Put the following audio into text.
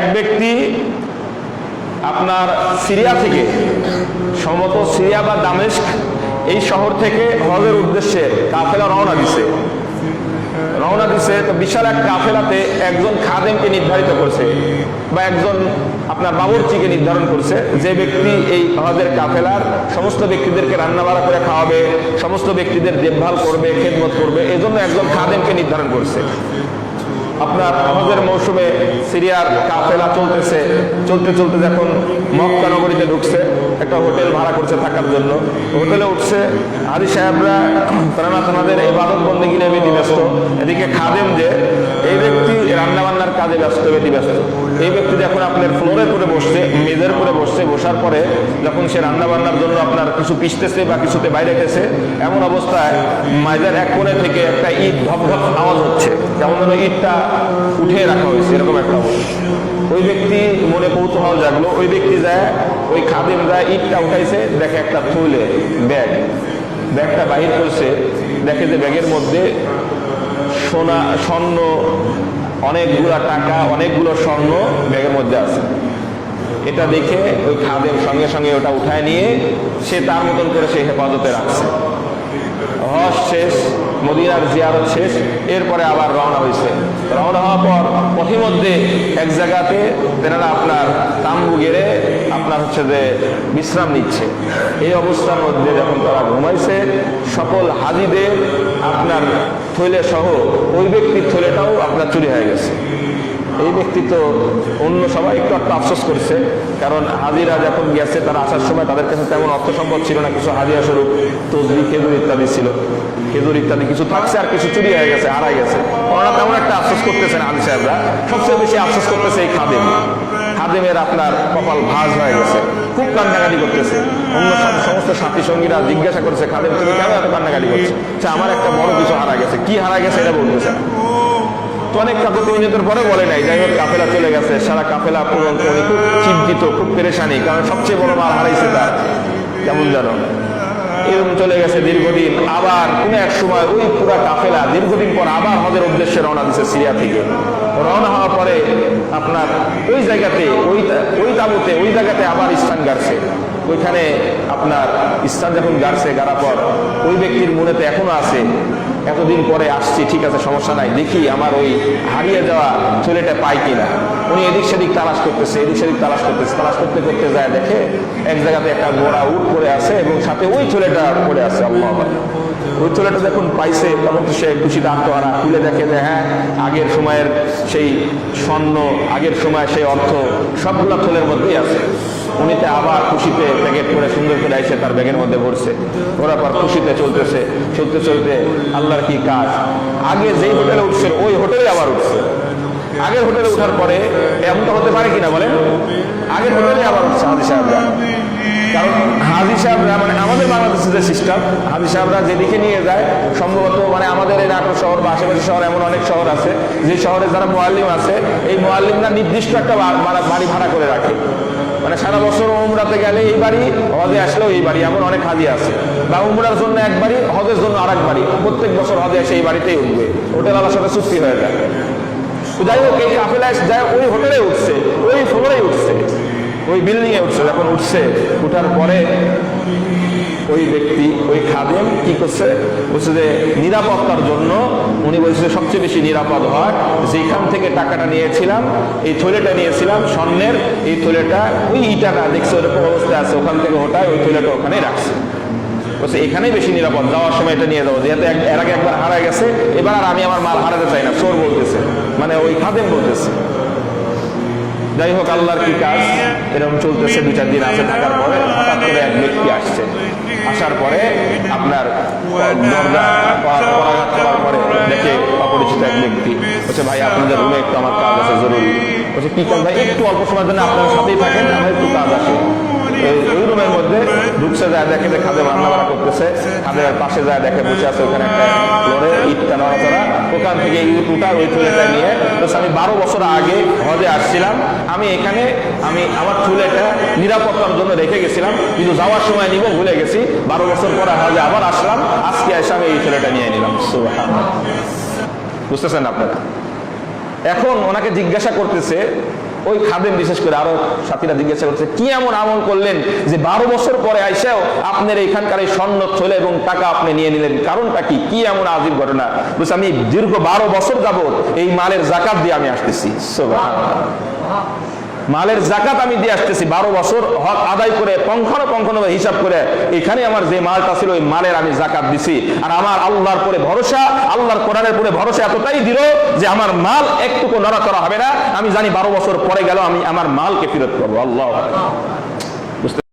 এক ব্যক্তি আপনার সিরিয়া থেকে, সম্ভবত সিরিয়া বা দামেস্ক, এই শহর থেকে হজের উদ্দেশ্যে কাফেলা রওনা দিছে। রওনা দিছে তো বিশাল এক কাফেলাতে একজন খাদেমকে নির্ধারিত করছে বা একজন আপনার বাবুর্চিকে নির্ধারণ করছে। যে ব্যক্তি এই হজের কাফেলার, সমস্ত ব্যক্তিদেরকে রান্না বাড়া করে খাওয়াবে, সমস্ত ব্যক্তিদের দেখভাল করবে, খেদমত করবে এই জন্য একজন খাদেমকে নির্ধারণ করছে। আপনার হজের মৌসুমে সিরিয়ার কাফেলা চলতেছে, চলতে চলতে যখন মক্কা নগরীতে ঢুকছে, একটা হোটেল ভাড়া করছে থাকার জন্য। হোটেলে উঠছে, হাজি সাহেবরা তারা তাদের এবাদত বন্দী নেমে ব্যস্ত। এদিকে খাদেম যে, এই ব্যক্তি রান্নাবান্নার কাজে ব্যস্ত বেদি ব্যস্ত। এই ব্যক্তি যখন আপনার ফ্লোরে করে বসছে মেজের করে বসছে, বসার পরে যখন সে রান্না বান্নার জন্য আপনার কিছু পিসতেছে বা কিছুতে বাইরে গেছে এমন অবস্থায় মাইজার এক কোণে থেকে একটা ইট ধপ ধপ আওয়াজ হচ্ছে। যেমন ধরো ইটটা উঠে রাখা হয়েছে, এরকম একটা ওই ব্যক্তি মনে কৌতূহল জাগলো, ওই ব্যক্তি যায়, ওই খাদিম যায়, ইটটা উঠাইছে, দেখে একটা থুলে ব্যাগ। ব্যাগটা বাহির করছে, দেখে যে ব্যাগের মধ্যে সোনা, স্বর্ণ অনেকগুলো টাকা, অনেকগুলো স্বর্ণ ব্যাগের মধ্যে আছে। এটা দেখে ওই খাদেম সঙ্গে সঙ্গে ওটা উঠায় নিয়ে সে তার মতন করে সে হেফাজতে রাখছে। হজ শেষ। মদিনার জিয়ারত শেষ, এরপরে আবার রওনা হয়েছে। রওনা হওয়ার পর পথিমধ্যে এক জায়গাতে তেনারা আপনার তাম্বু গেড়ে আপনার হচ্ছে যে বিশ্রাম নিচ্ছে। এই অবস্থার মধ্যে যখন তারা ঘুমাইছে, সকল হাজিদের আপনার থৈলে সহ ওই ব্যক্তির থৈলেটাও আপনার চুরি হয়ে গেছে। এই ব্যক্তি তো অন্য সবাই একটু একটু আফসোস করছে, কারণ হাজিরা যখন গেছে, তারা আসার সময় তাদের কাছে তেমন অর্থ সম্পদ ছিল না, কিছু হাজিরা স্বরূপ, তসবি, খেজুর ইত্যাদি ছিল। খেজুর ইত্যাদি কিছু থাকছে আর কিছু চুরি হয়ে গেছে, হারাই গেছে। ওনারা তেমন একটা আফসোস করতেছেন হাজি সাহেবরা। সবচেয়ে বেশি আফসোস করতেছে এই খাদেম। খাদেমের আপনার কপাল ভাজ হয়ে গেছে, খুব কান্নাকাটি করতেছে। অন্য সমস্ত সাথী সঙ্গীরা জিজ্ঞাসা করছে, খাদেম, তুমি কেন এত কান্নাকাটি করছ? আমার একটা বড় কিছু হারা গেছে। কি হারা গেছে? এটা বলতেছে। অনেক কাপড় মিনিটের পরে বলে নাই। যাই হোক, কাফেলা চলে গেছে। সারা কাফেলা পর্যন্ত উনি খুব চিন্তিত, খুব পেরেশানি, কারণ সবচেয়ে বড় মাল হারাইছে তার। কেমন জানো এরকম চলে গেছে দীর্ঘদিন। আবার কোনো এক সময় ওই পুরা কাফেলা দীর্ঘদিন পর আবার হজের উদ্দেশ্যে রওনা দিছে সিরিয়া থেকে। রওনা হওয়ার পরে আপনার ওই জায়গাতে, ওই ওই তাবুতে, ওই জায়গাতে আবার স্থান গাড়ছে। ওইখানে আপনার স্থান যখন গাড়ছে গাড়া পর ওই ব্যক্তির মনে তো এখনও আছে, এতদিন পরে আসছি, ঠিক আছে, সমস্যা নাই, দেখি আমার ওই হারিয়ে যাওয়া ছেলেটা পাই কিনা উনি এদিক সেদিক তালাশ করতেছে, এদিক সেদিক তালাশ করতেছে, তালাশ করতে করতে যায় দেখে এক জায়গাতে একটা গোড়া উঠ পড়ে আছে এবং সাথে ওই ছেলেটা পড়ে আছে, আল্লাহ। ওই ছেলেটা যখন পাইছে তখন সে খুশিতে আত্মহারা খুলে দেখে যে হ্যাঁ আগের সময়ের সেই স্বর্ণ, আগের সময় সেই অর্থ সবগুলা থলের মধ্যেই আছে। উনিতে আবার খুশিতে প্যাকেট করে সুন্দর করে এসে তার ব্যাগের মধ্যে ভরছে। ওরা পর খুশিতে চলতেছে, চলতে চলতে আল্লাহর কি কাজ? আগে যেই হোটেলে উঠছে ওই হোটেলে আবার উঠছে। আগের হোটেলে ওঠার পরে এমনটা হতে পারে কিনা বলেন? আগের হোটেলে আবার উঠছে হাজি সাহেবরা কারণ হাজি সাহেবরা মানে আমাদের সিস্টেম। হাজি সাহেবরা যেদিকে নিয়ে যায়, সম্ভবত মানে আমাদের এই নাটোর শহর বা আশেপাশে শহর এমন অনেক শহর আছে, যে শহরে যারা মোয়াল্লিম আছে, এই মোয়াল্লিমরা নির্দিষ্ট একটা বাড়ি ভাড়া করে রাখে। মানে সারা বছর উমরাতে গেলে এই বাড়ি, হজে আসলেও এই বাড়ি, এমন অনেক হাজি আছে। বা উমরার জন্য এক বাড়ি, হজের জন্য আরেক বাড়ি। প্রত্যেক বছর হজে এসে এই বাড়িতেই উঠবে। হোটেলওয়ালার সাথে চুক্তি হয়ে যায়। যাই হোক, এই কাফেলায় যায়, ওই হোটেলে উঠছে, ওই ফ্লোরে উঠছে। ওই বিল্ডিং এ উঠছে, যখন উঠছে, উঠার পরে ওই ব্যক্তি, ওই খাদেম কি করছে? বলছে যে নিরাপত্তার জন্য, উনি বলছে সবচেয়ে বেশি নিরাপদ হয় যেখান থেকে টাকাটা নিয়েছিলাম, এই থলেটা নিয়েছিলাম, স্বর্ণের, এই থলেটা ওই ইটাটা দেখছে ওরকম অবস্থায় আছে, ওখান থেকে ওটায় ওই থলেটা ওখানেই রাখছে। বলছে, এখানেই বেশি নিরাপদ, যাওয়ার সময় এটা নিয়ে যাব যেহেতু এর আগে একবার হারা গেছে, এবার আর আমি আমার মাল হারাতে চাই না। চোর বলতেছে মানে ওই খাদেম বলতেছে। যাই হোক, আল্লাহর কি কাজ? এরকম চলতেছে দু চার দিন আছে থাকার পরে হঠাৎ করে এক ব্যক্তি আসছে। আসার পরে আপনার পরে দেখে অপরিচিত এক ব্যক্তি বলছে, ভাই, আপনাদের রুমে একটু আমার কাজ আছে, জরুরি। বলছে, কি কাজ? ভাই, একটু অল্প সময়ের জন্য আপনার সাথেই থাকেন, আমার একটু কাজ আছে। মধ্যে ঢুকছে যায় দেখে যে খাদে রান্না বাড়া করতেছে। খাদের পাশে যায় দেখে বসে আছে ওখানে একটা ফ্লোরে ইটটা নড়াচড়া ওখান থেকে উঠা ওই চুলেটা নিয়ে। বলছে আমি বারো বছর আগে হজে আসছিলাম। আমি এখানে, আমি আমার চুলেটা নিরাপত্তার জন্য রেখে গেছিলাম। কিন্তু যাওয়ার সময় নিব, ভুলে গেছি। বারো বছর পরে হজে আবার আসলাম। আজকে এসে আমি এই চুলেটা নিয়ে নিলাম। বুঝতেছেন আপনারা? এখন ওনাকে জিজ্ঞাসা করতেছে ওই খাদেম বিশেষ করে আরও সাথীরা জিজ্ঞাসা করছে, কি এমন আমল করলেন যে বারো বছর পরে আইসেও আপনার এখানকার এই স্বর্ণ চলে এবং টাকা আপনি নিয়ে নিলেন? কারণটা কি? কি এমন আজিব ঘটনা? বলছে, আমি দীর্ঘ বারো বছর যাবত এই মালের জাকাত দিয়ে আমি আসতেছি। মালের জাকাত আমি দিয়ে আসতেছি। বারো বছর হক আদায় করে পঙ্খানো হিসাব করে এখানে আমার যে মালটা ছিল, ওই মালের আমি জাকাত দিছি। আর আমার আল্লাহর পরে ভরসা, আল্লাহর কোরআনের পরে ভরসা এতটাই দৃঢ় যে আমার মাল একটুকু নড়া করা হবে না। আমি জানি বারো বছর পরে গেল, আমি আমার মালকে ফেরত করব। আল্লাহ বুঝতে